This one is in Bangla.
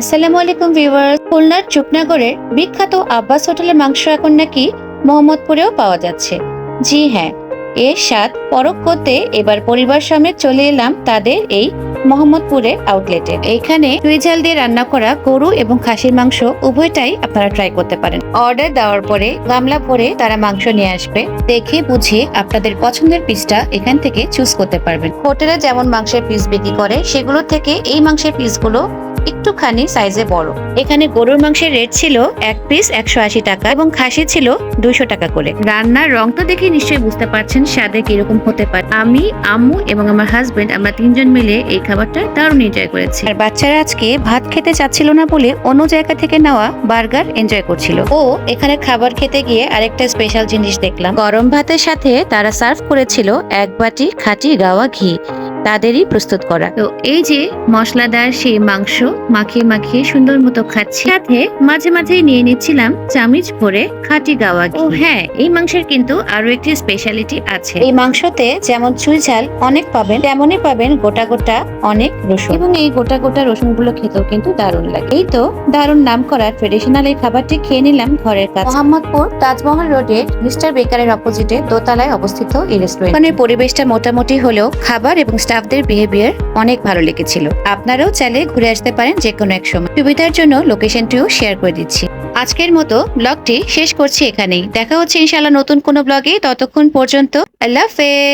আসসালামু আলাইকুম ভিউয়ার্স, খুলনার চুপনাগরের বিখ্যাত আব্বাস হোটেলের মাংস এখন নাকি মোহাম্মদপুরেও পাওয়া যাচ্ছে। জি হ্যাঁ এর স্বাদ পরখ করতে এবার পরিবার সামনে চলে এলাম তাদের এই মোহাম্মদপুরের আউটলেটে এখানে দুই দিয়ে রান্না করা গরু এবং খাসির মাংস উভয়টাই আপনারা ট্রাই করতে পারেন। অর্ডার দেওয়ার পরে গামলা ভরে তারা মাংস নিয়ে আসবে। দেখে বুঝে আপনাদের পছন্দের পিসটা এখান থেকে চুজ করতে পারবেন। হোটেলে যেমন মাংসের পিস বিক্রি করে, সেগুলো থেকে এই মাংসের পিসগুলো একটুখানি সাইজে বড়। এখানে গরুর মাংসের রেট ছিল এক পিস একশো আশি টাকা এবং খাসি ছিল দুইশো টাকা করে। রান্নার রং তো দেখে নিশ্চয়ই বুঝতে পারছেন স্বাদে কীরকম হতে পারে। আমি, আম্মু এবং আমার হাজবেন্ড আমরা তিনজন মিলে এই খাবারটা দারুণ এনজয় করেছি। আর বাচ্চারা আজকে ভাত খেতে চাচ্ছিল না বলে অন্য জায়গা থেকে নেওয়া বার্গার এনজয় করছিল। ও এখানে খাবার খেতে গিয়ে আরেকটা স্পেশাল জিনিস দেখলাম। গরম ভাতের সাথে তারা সার্ভ করেছিল এক বাটি খাঁটি গাওয়া ঘি। তাদেরই প্রস্তুত করা। তো এই যে মশলাদার সেই মাংস মাখিয়ে মাখিয়ে সুন্দর মতো খাচ্ছি। সাথে মাঝে মাঝে নিয়ে নিচ্ছিলাম চামিচ ভরে খাঁটি গাওয়া ও হ্যাঁ এই মাংসের কিন্তু আরও একটি স্পেশালিটি আছে। এই মাংসতে যেমন চুই ঝাল অনেক পাবেন তেমনই পাবেন গোটা গোটা অনেক রসুন। এবং এই গোটা গোটা রসুনগুলো খেতেও কিন্তু দারুণ লাগে। এই তো দারুণ নাম করা ট্রেডিশনাল এই খাবারটি খেয়ে নিলাম ঘরের কাছে। মোহাম্মদপুর তাজমহল রোডে মিস্টার বেকারের অপোজিটে দোতলায় অবস্থিত এই রেস্টুরেন্ট পরিবেশটা মোটামুটি হলেও খাবার এবং স্টাফদের বিহেভিয়ার অনেক ভালো লেগেছিল। আপনারাও চাইলে ঘুরে আসতে পারেন যে কোনো এক সময়। সুবিধার জন্য লোকেশনটিও শেয়ার করে দিচ্ছি। আজকের মতো ব্লগটি শেষ করছি এখানেই। দেখা হচ্ছে ইনশাল্লাহ নতুন কোনো ব্লগে ততক্ষণ পর্যন্ত আল্লাহ হাফেজ।